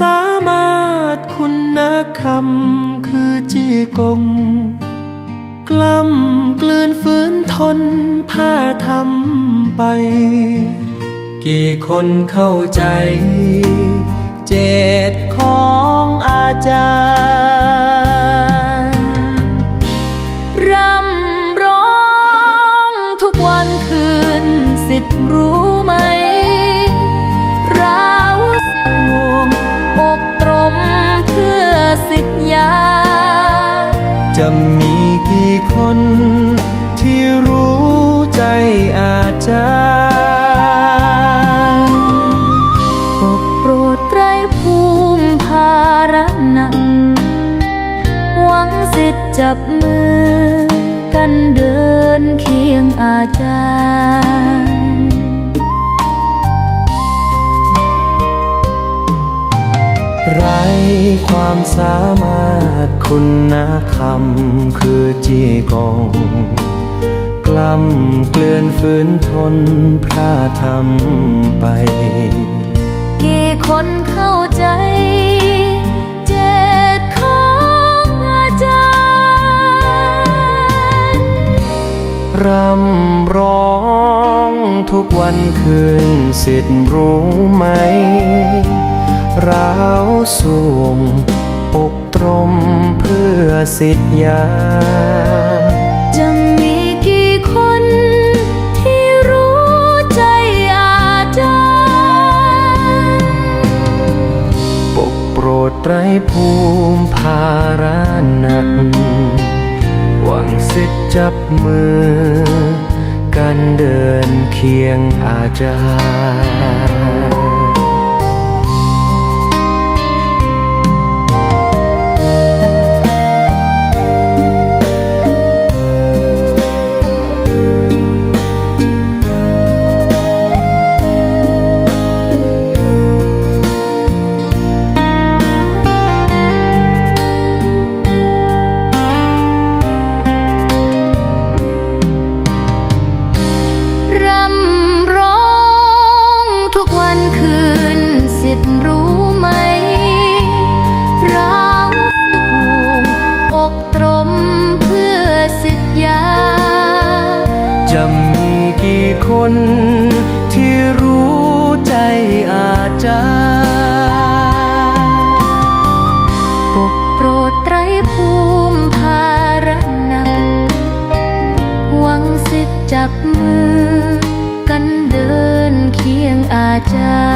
สามารถคุณคำคือจีกง กล้ำกลืนฝืนทนผ้าทำไป กี่คนเข้าใจ เจตของอาจารย์ร่ำร้องทุกวันคืนสิทธิ์รู้ไหม จะมีกี่คน ที่รู้ใจอาจารย์ปกโปรดไตรภูมิภาระนักหวังสิทธิ์จับมือกันเดินเคียงอาจารย์ ไรความสามารถคุณธรรมคือจีกองกล้ำเกลื่อนฝืนทนพระทำไป กี่คนเข้าใจเจตของอาจารย์รำร้องทุกวันคืนสิทธิ์รู้ไหม ราสวงอกตรมเพื่อสิทธิยา จะมีกี่คนที่รู้ใจอาจารย์ปกโปรดไตรภูมิภาระหนัก หวังสิทธิ์จับมือ กันเดินเคียงอาจารย์ คนที่รู้ใจอาจารย์ปกโปรดไตรภูมิภารณะหวังสิทธิ์จับมือ กันเดินเคียงอาจารย์